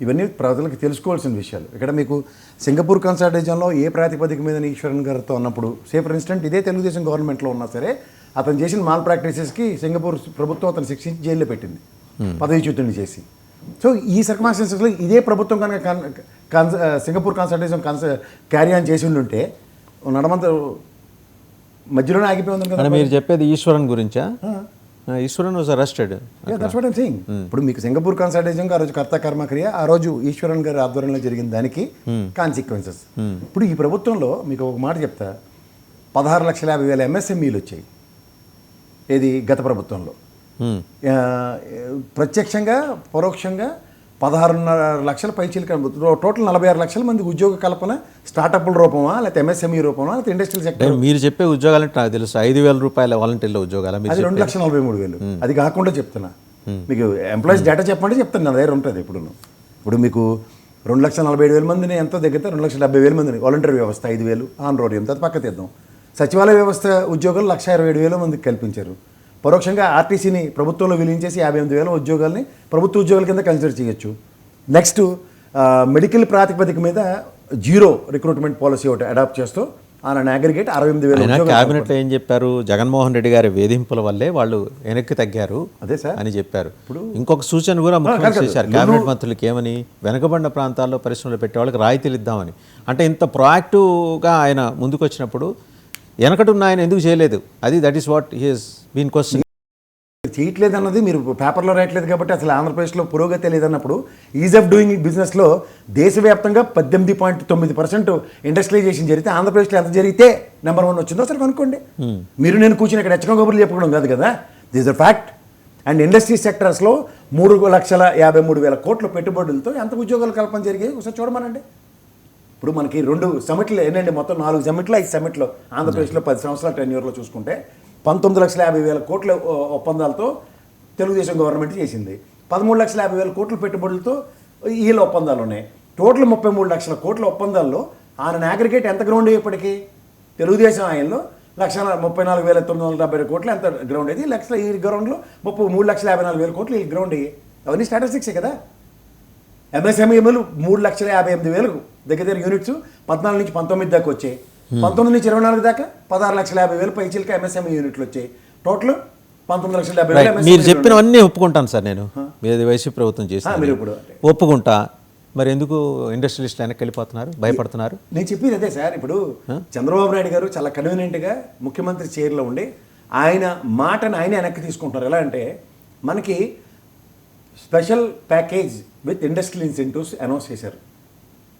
ఇవన్నీ ప్రజలకు తెలుసుకోవాల్సిన విషయాలు. ఇక్కడ మీకు సింగపూర్ కన్సల్టేషన్లో ఏ ప్రాతిపదిక మీద ఈశ్వరన్ గారితో ఉన్నప్పుడు సే ఫర్ ఇన్స్టెంట్ ఇదే తెలుగుదేశం గవర్నమెంట్లో ఉన్నా సరే అతను చేసిన మాల్ ప్రాక్టీసెస్కి సింగపూర్ ప్రభుత్వం అతను శిక్షించి జైల్లో పెట్టింది. పదవిచ్యుతుని చేసి. సో ఈ సర్కమాస్టెన్సెస్లో ఇదే ప్రభుత్వం కనుక కన్- సింగపూర్ కన్సల్టేషన్ కన్స్ క్యారీ ఆన్ చేసి ఉండుంటే నడమంత మధ్యలోనే ఆగిపోయి ఉంది కదా మీరు చెప్పేది ఈశ్వరన్ గురించా? Eswaran was arrested that's what I'm saying ఇప్పుడు మీకు సింగపూర్ కన్సల్టేషన్ ఆ రోజు కర్త కర్మక్రియ ఆ రోజు ఈశ్వరన్ గారి ఆధ్వర్యంలో జరిగిన దానికి కాన్సిక్వెన్సెస్ ఇప్పుడు ఈ ప్రభుత్వంలో మీకు ఒక మాట చెప్తా. పదహారు లక్షల యాభై వేల ఎంఎస్ఎంఈలు వచ్చాయి. ఏది? గత ప్రభుత్వంలో. ఆ, ప్రత్యక్షంగా పరోక్షంగా పదహారున్నర లక్షల పైచీలక టోటల్ నలభై ఆరు లక్షల మంది ఉద్యోగ కల్పన స్టార్టప్ల రూపమా లేకపోతే ఎంఎస్ఎంఈ రూపమా లేకపోతే ఇండస్ట్రియల్ సెక్టర్? మీరు చెప్పే ఉద్యోగాలంటే నాకు తెలుసు. ఐదు వేల రూపాయల వాలంటీర్ల ఉద్యోగాల అది రెండు లక్షల నలభై మూడు వేలు. అది కాకుండా చెప్తున్నా. మీకు ఎంప్లాయీస్ డేటా చెప్పండి చెప్తాను నా దగ్గర ఉంటుంది ఇప్పుడు ఇప్పుడు మీకు రెండు లక్షల నలభై ఏడు వేల మందిని ఎంతో దగ్గర రెండు లక్షల డెబ్బై వేల మందిని వాలంటీర్ వ్యవస్థ ఐదు వేలు ఆన్ రోడ్ ఎంత పక్క తీద్దాం? సచివాలయ వ్యవస్థ ఉద్యోగాలు లక్ష ఇరవై ఏడు వేల మందికి కల్పించారు. పరోక్షంగా ఆర్టీసీని ప్రభుత్వంలో విలీనం చేసి యాభై ఎనిమిది వేల ఉద్యోగాల్ని ప్రభుత్వ ఉద్యోగాల కింద కన్సిడర్ చేయొచ్చు. నెక్స్ట్ మెడికల్ ప్రాతిపదిక మీద జీరో రిక్రూట్మెంట్ పాలసీ ఒకటి అడాప్ట్ చేస్తూ ఆన్ అగ్రిగేట్ అరవై ఎనిమిది వేల ఆయన క్యాబినెట్లో ఏం చెప్పారు? జగన్మోహన్ రెడ్డి గారి వేధింపుల వల్లే వాళ్ళు వెనక్కి తగ్గారు అదే సార్. అని చెప్పారు. ఇంకొక సూచన కూడా ముఖ్యమంత్రి చేశారు. క్యాబినెట్ మంత్రులకి ఏమని? వెనకబడిన ప్రాంతాల్లో పరిశ్రమలు పెట్టే వాళ్ళకి రాయితీలు ఇద్దామని. అంటే ఇంత proactive-గా ఆయన ముందుకు వచ్చినప్పుడు వెనకటున్న ఆయన ఎందుకు చేయలేదు? అది that is what he's been question చేయట్లేదు అన్నది మీరు పేపర్లో రాయట్లేదు కాబట్టి అసలు ఆంధ్రప్రదేశ్లో పురోగతి లేదన్నప్పుడు ఈజ్ ఆఫ్ డూయింగ్ బిజినెస్లో దేశవ్యాప్తంగా పద్దెనిమిది పాయింట్ తొమ్మిది పర్సెంట్ ఇండస్ట్రియలైజేషన్ జరిగితే ఆంధ్రప్రదేశ్లో ఎంత జరిగితే నెంబర్ వన్ వచ్చిందో సరే కనుక్కోండి మీరు నేను కూర్చుని ఇక్కడ ఎచ్చక గొప్పలు చెప్పుకోవడం కాదు కదా? This a fact and industry సెక్టర్స్లో మూడు లక్షల యాభై మూడు వేల కోట్ల పెట్టుబడులతో ఎంత ఉద్యోగాలు కల్పన జరిగాయి? ఒకసారి చూడమనండి. ఇప్పుడు మనకి రెండు సమిట్లు ఏంటంటే మొత్తం నాలుగు సమిట్లు ఐదు సమిట్లు ఆంధ్రప్రదేశ్లో పది సంవత్సరాల టెన్యూర్లో చూసుకుంటే పంతొమ్మిది లక్షల యాభై వేల కోట్ల ఒప్పందాలతో తెలుగుదేశం గవర్నమెంట్ చేసింది. పదమూడు లక్షల యాభై వేల కోట్ల పెట్టుబడులతో వీళ్ళ ఒప్పందాలు ఉన్నాయి. టోటల్ ముప్పై మూడు లక్షల కోట్ల ఒప్పందాల్లో ఆయన అగ్రిగేట్ ఎంత గ్రౌండ్ అయ్యేప్పటికీ తెలుగుదేశం ఆయనలో లక్ష ముప్పై నాలుగు వేల తొమ్మిది వందల డెబ్బై కోట్లు ఎంత గ్రౌండ్ అయ్యింది లక్షల ఈ గ్రౌండ్లో ముప్పై మూడు లక్షల యాభై నాలుగు వేల కోట్లు ఈ గ్రౌండ్ అయ్యి. అవన్నీ స్టాటిస్టిక్సే కదా? ఎంఎస్ఎంఈలు మూడు లక్షల యాభై ఎనిమిది వేలు దగ్గర దగ్గర యూనిట్స్ పద్నాలుగు నుంచి పంతొమ్మిది దాకా వచ్చాయి. పంతొమ్మిది నుంచి ఇరవై నాలుగు దాకా పదహారు లక్షల యాభై వేలు పైచీలకి ఎంఎస్ఎంఈ యూనిట్లు వచ్చాయి. టోటల్ పంతొమ్మిది లక్షల డెబ్బై వేలు మీరు MSME చెప్పినవన్నీ ఒప్పుకుంటాను సార్ నేను. మీది వైసీపీ ప్రభుత్వం మీరు అంటే. ఒప్పుకుంటా. మరి ఎందుకు ఇండస్ట్రియలిస్టులు వెనక్కి వెళ్ళిపోతున్నారు? భయపడుతున్నారు? నేను చెప్పేది అదే సార్. ఇప్పుడు చంద్రబాబు నాయుడు గారు చాలా కన్వీనియంట్గా ముఖ్యమంత్రి చైర్లో ఉండి ఆయన మాటను ఆయన వెనక్కి తీసుకుంటారు ఎలా అంటే మనకి special package with industrial incentives announce చేశారు.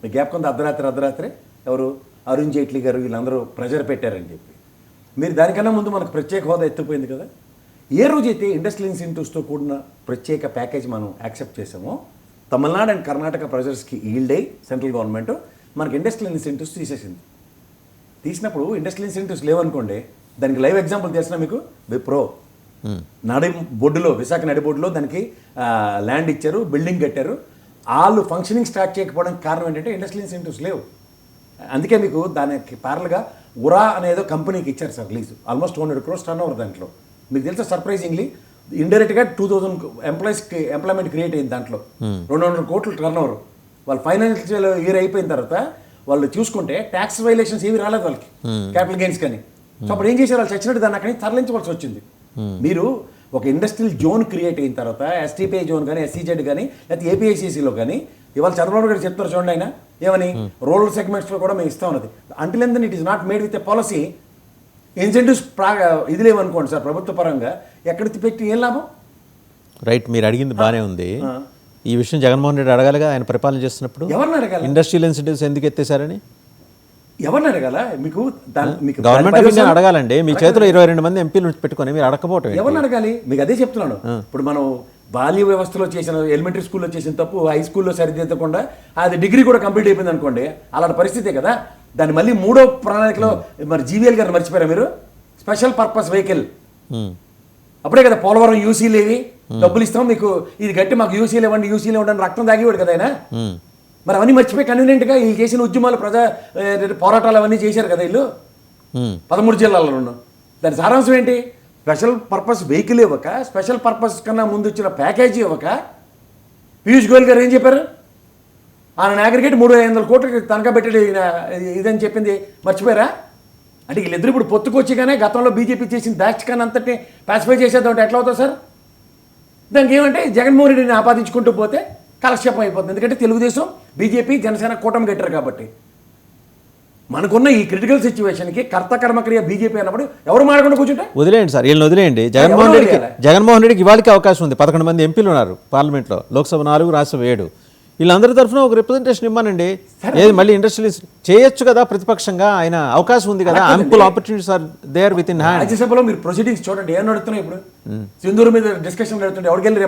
మీ గ్యాప్ కొంత అర్ధరాత్రి అర్ధరాత్రి ఎవరు అరుణ్ జైట్లీ గారు వీళ్ళందరూ ప్రెజర్ పెట్టారని చెప్పి. మీరు దానికన్నా ముందు మనకు ప్రత్యేక హోదా ఎత్తుకుపోయింది కదా? ఏ రోజైతే ఇండస్ట్రియల్ ఇన్సెంటివ్స్తో కూడిన ప్రత్యేక ప్యాకేజ్ మనం యాక్సెప్ట్ చేసామో తమిళనాడు అండ్ కర్ణాటక ప్రజర్స్కి ఈల్డ్ అయ్యి సెంట్రల్ గవర్నమెంట్ మనకి ఇండస్ట్రియల్ ఇన్సెంటివ్స్ తీసేసింది. తీసినప్పుడు ఇండస్ట్రియల్ ఇన్సెంటివ్స్ లేవనుకోండి దానికి లైవ్ ఎగ్జాంపుల్ తెలిసిన మీకు? విప్రో. నడి బొడ్డులో విశాఖ నడి బొడ్డులో దానికి ల్యాండ్ ఇచ్చారు బిల్డింగ్ కట్టారు. వాళ్ళు ఫంక్షనింగ్ స్టార్ట్ చేయకపోవడానికి కారణం ఏంటంటే ఇండస్ట్రియల్ ఇన్సెంటివ్స్ లేవు. అందుకే మీకు దానికి ప్యారల్గా ఉరా అనేదో కంపెనీకి ఇచ్చారు sir lease almost two hundred crores turn over దాంట్లో. మీకు తెలుసా సర్ప్రైజింగ్లీ ఇండైరెక్ట్గా టూ థౌసండ్ ఎంప్లాయీస్కి ఎంప్లాయ్మెంట్ క్రియేట్ అయింది దాంట్లో. రెండు వందల కోట్లు టర్న్ ఓవర్ వాళ్ళు ఫైనాన్షియల్ ఇయర్ అయిపోయిన తర్వాత వాళ్ళు చూసుకుంటే ట్యాక్స్ వైలేషన్స్ ఏవి రాలేదు వాళ్ళకి. క్యాపిటల్ గెయిన్స్ కానీ. సో అప్పుడు ఏం చేశారు? వాళ్ళు చచ్చినట్టు దాన్ని అక్కడి నుంచి తరలించవలసి వచ్చింది. మీరు ఒక ఇండస్ట్రియల్ జోన్ క్రియేట్ అయిన తర్వాత ఎస్టీపీఐ జోన్ కానీ ఎస్సీజెడ్ కానీ లేకపోతే ఏపీఐసీసీలో కానీ ఇవాళ చంద్రబాబు గారు చెప్తారు చూడండి ఆయన. ఏమని? రూరల్ సెగ్మెంట్స్లో కూడా మేము ఇస్తా ఉన్నది. Until then it is not made with a policy incentives ప్రా ఇది లేవనుకోండి సార్ ప్రభుత్వ పరంగా. ఎక్కడ పెట్టి ఏం లాభం? రైట్ మీరు అడిగింది బాగానే ఉంది. ఈ విషయం జగన్మోహన్ రెడ్డి అడగాలిగా? ఆయన పరిపాలన చేస్తున్నప్పుడు? ఎవరిని అడగాలి? ఇండస్ట్రియల్ ఇన్సెంటివ్స్ ఎందుకు ఎత్తేసారని ఎవరిని అడగాల? మీకు మీకు గవర్నమెంట్ దాని ఆఫ్ ఇండియా అడగాలండి. మీ చేతిలో ఇరవై రెండు మంది ఎంపీలు పెట్టుకొని మీరు అడగకపోవటం? ఎవరిని అడగాలి? మీకు అదే చెప్తున్నాను. ఇప్పుడు మనం బాల్య వ్యవస్థలో చేసిన ఎలిమెంటరీ స్కూల్లో చేసిన తప్పు హై స్కూల్లో సరిదిద్దకుండా అది డిగ్రీ కూడా కంప్లీట్ అయిపోయింది అనుకోండి అలాంటి పరిస్థితే కదా? దాన్ని మళ్ళీ మూడో ప్రణాళికలో మరి జీవీఎల్ గారు మర్చిపోయారా మీరు? Special purpose vehicle. అప్పుడే కదా పోలవరం యూసీ లేవి డబ్బులు ఇస్తాం మీకు. ఇది గట్టి మాకు యూసీలు ఇవ్వండి యూసీలు ఇవ్వండి రక్తం తాగేవాడు కదా ఆయన. మరి అవన్నీ మర్చిపోయి కన్వీనియంట్గా వీళ్ళు చేసిన ఉద్యమాలు ప్రజా పోరాటాలు అవన్నీ చేశారు కదా వీళ్ళు. పదమూడు జిల్లాలలో దాని సారాంశం ఏంటి? స్పెషల్ పర్పస్ వెహికల్ ఇవ్వక స్పెషల్ పర్పస్ కన్నా ముందు ఇచ్చిన ప్యాకేజీ ఇవ్వక పీయూష్ గోయల్ గారు ఏం చెప్పారు? ఆయన అగ్రిగేట్ మూడు ఐదు వందల కోట్లకి తనఖా పెట్టాడు ఇదని చెప్పింది. మర్చిపోయారా? అంటే వీళ్ళిద్దరు ఇప్పుడు పొత్తుకొచ్చిగానే గతంలో బీజేపీ చేసిన దాష్టికాన్ని అంతటి పాసిఫై చేసేద్దాం అంటే ఎట్లా అవుతుంది సార్? దానికి ఏమంటే జగన్మోహన్ రెడ్డిని ఆపాదించుకుంటూ పోతే కాలక్షేపం అయిపోతుంది. ఎందుకంటే తెలుగుదేశం బీజేపీ జనసేన కూటమి కట్టారు కాబట్టి. మనకున్న ఈ క్రిటికల్ సిచ్యువేషన్కి కర్త కర్మక్రియ బీజేపీ అన్నప్పుడు ఎవరు మాడకుండా కూర్చుంటే? వదిలేయండి సార్ వీళ్ళని వదిలేయండి. జగన్మోహన్ రెడ్డికి? జగన్మోహన్ రెడ్డికి ఇవాళకి అవకాశం ఉంది. పదకొండు మంది ఎంపీలు ఉన్నారు పార్లమెంట్లో. లోక్సభ నాలుగు రాజ్యసభ ఏడు. వీళ్ళందరి తరఫున ఒక రిప్రజెంటేషన్ ఇవ్వనండి ఏది మళ్ళీ ఇండస్ట్రియలిస్ట్ చేయొచ్చు కదా ప్రతిపక్షంగా? ఆయన అవకాశం ఉంది కదా. Ample opportunities are there within hand రాజ్యసభలో మీరు ప్రొసీడింగ్స్ చూడండి. ఏం నడుస్తున్నాయి ఇప్పుడు? సింధూరు మీద డిస్కషన్ నడుతుంటే ఎవరికెళ్ళి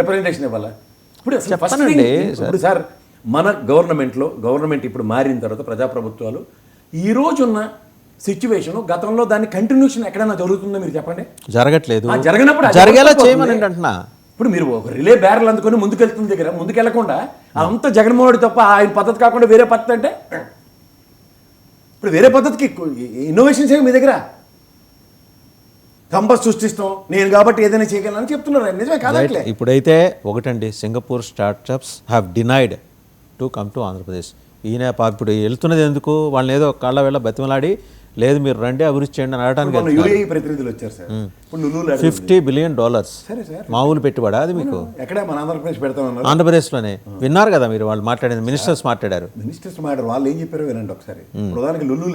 రిప్రజెంటేషన్ ఇవ్వాలా? ఇప్పుడు చెప్పనండి, ఇప్పుడు సార్. మన గవర్నమెంట్లో గవర్నమెంట్ ఇప్పుడు మారిన తర్వాత ప్రజాప్రభుత్వాలు ఈ రోజున్న సిచ్యువేషన్ గతంలో దాని కంటిన్యూషన్ ఎక్కడైనా జరుగుతుందో మీరు చెప్పండి. జరగట్లేదు. జరగనప్పుడు జరిగేలా చేయమని? అంటున్నా. ఇప్పుడు మీరు ఒక రిలే బ్యారల్ అందుకొని ముందుకెళ్తున్న దగ్గర ముందుకెళ్ళకుండా అంత జగన్మోహన్ రెడ్డి తప్ప ఆయన పద్ధతి కాకుండా వేరే పద్ధతి అంటే ఇప్పుడు వేరే పద్ధతికి ఇన్నోవేషన్స్ ఏమి మీ దగ్గర? కంపస్ సృష్టిస్తాం నేను కాబట్టి ఏదైనా చేయగలను చెప్తున్నారు. నిజమే కాదట్లే ఇప్పుడైతే ఒకటండి Singapore startups have denied to come to Andhra Pradesh ఈయన ఇప్పుడు వెళ్తున్నది ఎందుకు? వాళ్ళని ఏదో కాళ్ళ వేళ బతిమలాడి లేదు మీరు రండి అభివృద్ధి చేయండి అని యూఏఈ ప్రతినిధులు వచ్చారు సార్. ఫిఫ్టీ బిలియన్ డాలర్స్ మామూలు పెట్టుబడా అది మీకు? ఎక్కడ మన ఆంధ్రప్రదేశ్ పెడతామన్నారు. ఆంధ్రప్రదేశ్లోనే. విన్నారు కదా మీరు వాళ్ళు మాట్లాడింది? మినిస్టర్స్ మాట్లాడారు. మినిస్టర్స్ మాట వాళ్ళు ఏం చెప్పారో వినండి ఒకసారి. ప్రధానికి లుల్లు